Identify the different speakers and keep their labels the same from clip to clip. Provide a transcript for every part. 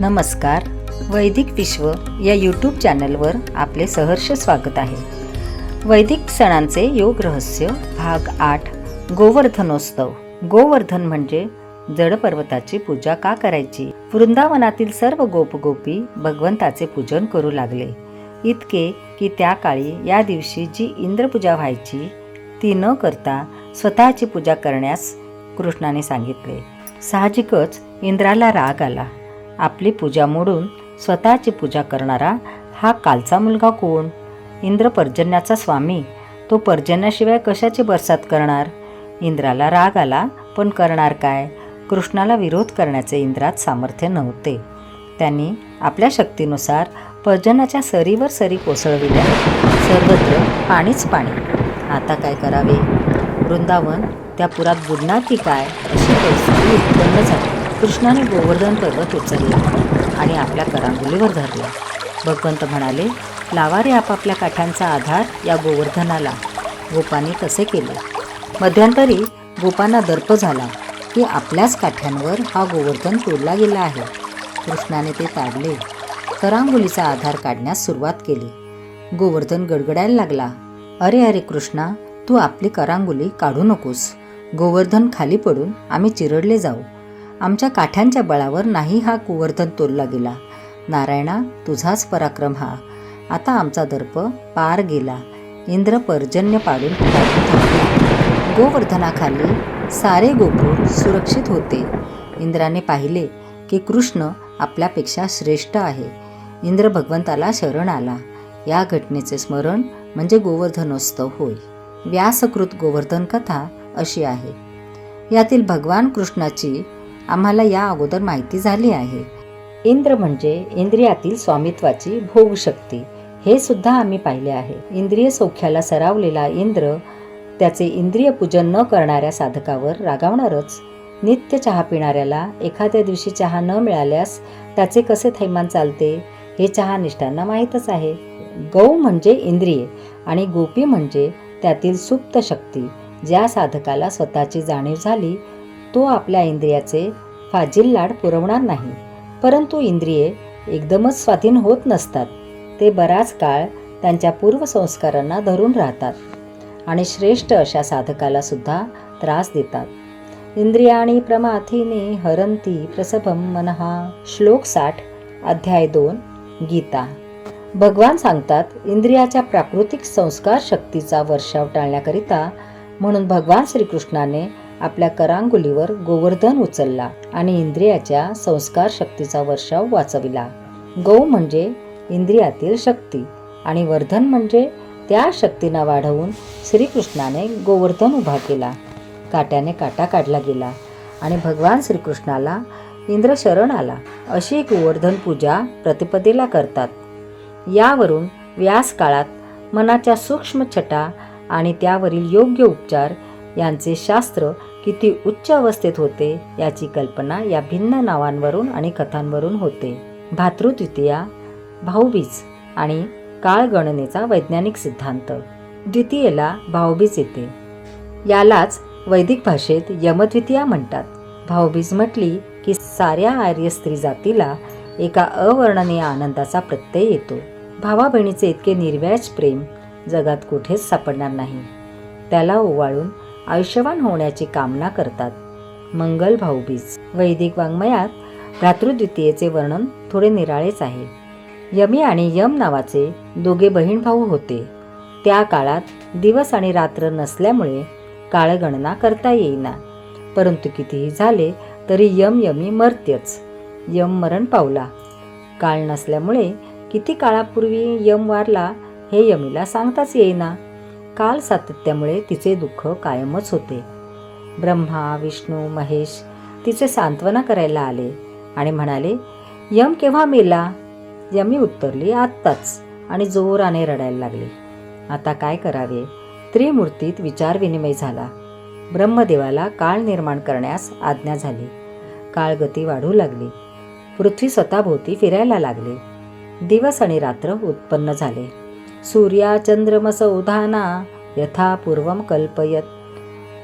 Speaker 1: नमस्कार. वैदिक विश्व या यूट्यूब चॅनलवर आपले सहर्ष स्वागत आहे. वैदिक सणांचे योग रहस्य भाग आठ गोवर्धनोत्सव. गोवर्धन म्हणजे जड पर्वताची पूजा का करायची? वृंदावनातील सर्व गोपगोपी भगवंताचे पूजन करू लागले. इतके की त्या काळी या दिवशी जी इंद्रपूजा व्हायची ती न करता स्वतःची पूजा करण्यास कृष्णाने सांगितले. साहजिकच इंद्राला राग आला. आपली पूजा मोडून स्वतःची पूजा करणारा हा कालचा मुलगा कोण? इंद्र पर्जन्याचा स्वामी. तो पर्जन्याशिवाय कशाची बरसात करणार? इंद्राला राग आला पण करणार काय? कृष्णाला विरोध करण्याचे इंद्रात सामर्थ्य नव्हते. त्यांनी आपल्या शक्तीनुसार पर्जनाच्या सरीवर सरी कोसळविल्या. सर्वत्र पाणीच पाणी. आता काय करावे? वृंदावन त्या पुरात बुडणार की काय? अशी परिस्थिती उत्पन्न झाली. कृष्णाने गोवर्धन पर्वत उचलला आणि आपल्या करांगुलीवर धरला. भगवंत म्हणाले लावा रे आपापल्या काठ्यांचा आधार या गोवर्धनाला. गोपांनी तसे केले. मध्यंतरी गोपांना दर्प झाला की आपल्याच काठ्यांवर हा गोवर्धन तोडला गेला आहे. कृष्णाने ते ताडले. करांगुलीचा आधार काढण्यास सुरुवात केली. गोवर्धन गडगडायला लागला. अरे अरे कृष्णा तू आपली करांगुली काढू नकोस. गोवर्धन खाली पडून आम्ही चिरडले जाऊ. आमच्या काठ्यांच्या बळावर नाही हा गोवर्धन तोलला गेला. नारायणा तुझाच पराक्रम हा. आता आमचा दर्प पार गेला. इंद्र पर्जन्य पाडून गोवर्धनाखाली सारे गोकुळ सुरक्षित होते. इंद्राने पाहिले की कृष्ण आपल्यापेक्षा श्रेष्ठ आहे. इंद्र भगवंताला शरण आला. या घटनेचे स्मरण म्हणजे गोवर्धनोत्सव होय. व्यासकृत गोवर्धन कथा अशी आहे. यातील भगवान कृष्णाची आम्हाला या अगोदर माहिती झाली आहे. इंद्र म्हणजे इंद्रियातील स्वामित्वाची भोगशक्ती हे सुद्धा आम्ही पाहिले आहे. इंद्रिय सौख्याला सरावलेला इंद्र त्याचे इंद्रिय पूजन न करणाऱ्या साधकावर रागावणारच. नित्य चहा पिणाऱ्याला एखाद्या दिवशी चहा न मिळाल्यास त्याचे कसे थैमान चालते हे चहा निष्ठांना माहीतच आहे. गौ म्हणजे इंद्रिये आणि गोपी म्हणजे त्यातील सुप्त शक्ती ज्या साधकाला स्वतःची जाणीव झाली तो आपल्या इंद्रियाचे फाजील लाड पुरवणार नाही. परंतु इंद्रिये एकदमच स्वाधीन होत नसतात. ते बराच काळ त्यांच्या पूर्वसंस्कारांना धरून राहतात आणि श्रेष्ठ अशा साधकाला सुद्धा त्रास देतात. इंद्रियाणी प्रमाथीने हरंती प्रसभम मनहा. श्लोक साठ अध्याय दोन गीता. भगवान सांगतात इंद्रियाच्या प्राकृतिक संस्कार शक्तीचा वर्षाव टाळण्याकरिता म्हणून भगवान श्रीकृष्णाने आपल्या करांगुलीवर गोवर्धन उचलला आणि इंद्रियाच्या संस्कार शक्तीचा वर्षाव वाचविला. गौ म्हणजे इंद्रियातील शक्ती आणि वर्धन म्हणजे त्या शक्तींना वाढवून श्रीकृष्णाने गोवर्धन उभा केला. काट्याने काटा काढला गेला आणि भगवान श्रीकृष्णाला इंद्र शरण आला. अशी गोवर्धन पूजा प्रतिपदेला करतात. यावरून व्यास काळात मनाच्या सूक्ष्म छटा आणि त्यावरील योग्य उपचार यांचे शास्त्र किती उच्च अवस्थेत होते याची कल्पना या भिन्न नावांवरून आणि कथांवरून होते. भातृद्वितीया भाऊबीज आणि काळगणनेचा वैज्ञानिक सिद्धांत. द्वितीयेला भाऊबीज येते. यालाच वैदिक भाषेत यमद्वितीया म्हणतात. भाऊबीज म्हटली की साऱ्या आर्य स्त्री जातीला एका अवर्णनीय आनंदाचा प्रत्यय येतो. भावा बहिणीचे इतके निर्व्याज प्रेम जगात कुठेच सापडणार नाही. त्याला ओवाळून आयुष्यवान होण्याची कामना करतात. मंगल भाऊबीज वैदिक वाङ्मयात भ्रातृद्वितीयेचे वर्णन थोडे निराळेच आहे. यमी आणि यम नावाचे दोघे बहीण भाऊ होते. त्या काळात दिवस आणि रात्र नसल्यामुळे काळगणना करता येईना. परंतु कितीही झाले तरी यम यमी मर्त्यच यम मरण पावला. काळ नसल्यामुळे किती काळापूर्वी यम वारला हे यमीला सांगताच येईना. काल सातत्यामुळे तिचे दुःख कायमच होते. ब्रह्मा विष्णू महेश तिचे सांत्वना करायला आले आणि म्हणाले यम केव्हा मेला? यमी उत्तरली आत्ताच. आणि जोराने रडायला लागली. आता काय करावे? त्रिमूर्तीत विचारविनिमय झाला. ब्रह्मदेवाला काळ निर्माण करण्यास आज्ञा झाली. काळगती वाढू लागली. पृथ्वी स्वतःभोवती फिरायला लागली. दिवस आणि रात्र उत्पन्न झाले. सूर्या चंद्रमस उधाना कल्पयत।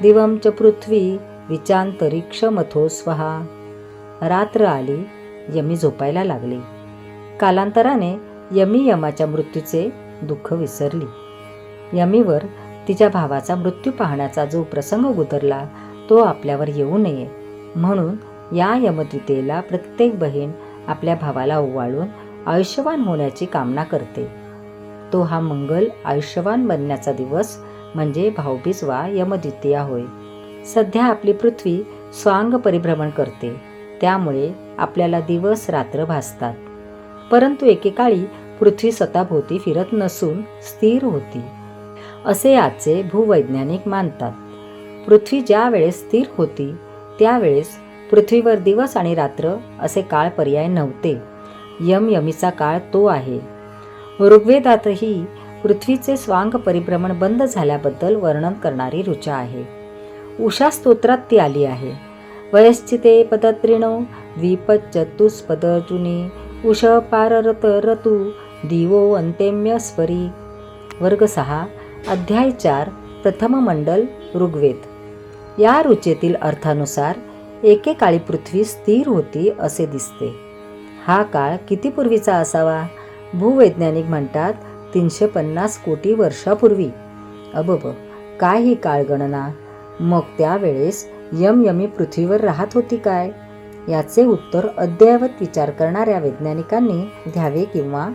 Speaker 1: दिवम च पृथ्वी विचांतरिक्ष मथो स्वहा रात्र आली यमी झोपायला लागली। कालांतराने यमी यमाच्या मृत्यूचे दुःख विसरली। यमीवर तिच्या भावाचा मृत्यू पाहण्याचा जो प्रसंग गुदरला तो आपल्यावर येऊ नये। म्हणून या यमद्वितेला प्रत्येक बहीण आपल्या भावाला ओवाळून आयुष्यवान होण्याची कामना करते। तो हा मंगल आयुष्यवान बनण्याचा दिवस म्हणजे भाऊबीज वा यमद्वितीया होय. सध्या आपली पृथ्वी स्वांग परिभ्रमण करते. त्यामुळे आपल्याला दिवस रात्र भासतात. परंतु एकेकाळी पृथ्वी स्वतःभोवती फिरत नसून स्थिर होती. असे आजचे भूवैज्ञानिक मानतात. पृथ्वी ज्या वेळेस स्थिर होती त्यावेळेस पृथ्वीवर दिवस आणि रात्र असे काळ पर्याय नव्हते. यम यमीचा काळ तो आहे. ऋग्वेदातही पृथ्वीचे स्वांग परिभ्रमण बंद झाल्याबद्दल वर्णन करणारी ऋचा आहे. उषा स्तोत्रात ती आली आहे. वयश्चिते पदत्रिणो द्विपचतुष्पदजुनी उष पाररत रतु दिवो अंतेम्य स्वरी. वर्ग सहा अध्याय चार प्रथम मंडल ऋग्वेद. या रुचेतील अर्थानुसार एकेकाळी पृथ्वी स्थिर होती असे दिसते. हा काळ किती पूर्वीचा असावा? भूवैज्ञानिक म्हणतात तीनशे पन्नास कोटी वर्षापूर्वी. अबब काय ही काळगणना? मग त्यावेळेस यमयमी पृथ्वीवर राहत होती काय? याचे उत्तर अद्ययावत विचार करणाऱ्या वैज्ञानिकांनी द्यावे किंवा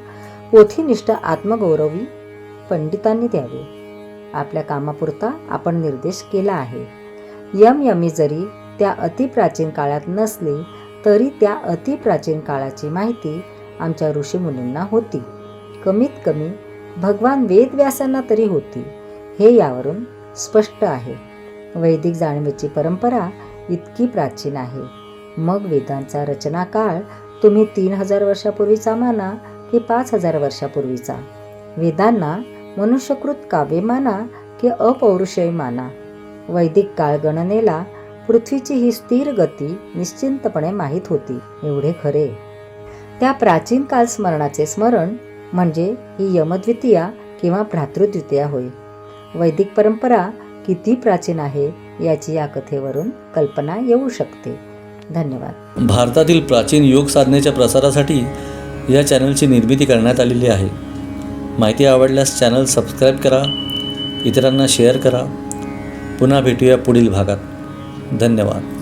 Speaker 1: पोथीनिष्ठ आत्मगौरवी पंडितांनी द्यावे. आपल्या कामापुरता आपण निर्देश केला आहे. यमयमी जरी त्या अतिप्राचीन काळात नसली तरी त्या अतिप्राचीन काळाची माहिती आमच्या ऋषीमुनींना होती. कमीत कमी भगवान वेदव्यासांना तरी होती. हे यावरून स्पष्ट आहे. वैदिक जाणीवेची परंपरा इतकी प्राचीन आहे. मग वेदांचा रचना काळ तुम्ही तीन हजार वर्षापूर्वीचा माना की पाच हजार वर्षापूर्वीचा? वेदांना मनुष्यकृत काव्य माना की अपौरुषय माना? वैदिक काळ गणनेला पृथ्वीची ही स्थिर गती निश्चिंतपणे माहीत होती. एवढे खरे. त्या प्राचीन काल स्मरणाचे स्मरण म्हणजे ही यमद्वितीया किंवा भ्रातृद्वितीया होय. वैदिक परंपरा किती प्राचीन आहे याची या कथेवरून कल्पना येऊ शकते. धन्यवाद.
Speaker 2: भारतातील प्राचीन योग साधनेच्या प्रसारासाठी या चॅनलची निर्मिती करण्यात आलेली आहे. माहिती आवडल्यास चॅनल सबस्क्राईब करा इतरांना शेअर करा. पुन्हा भेटूया पुढील भागात. धन्यवाद.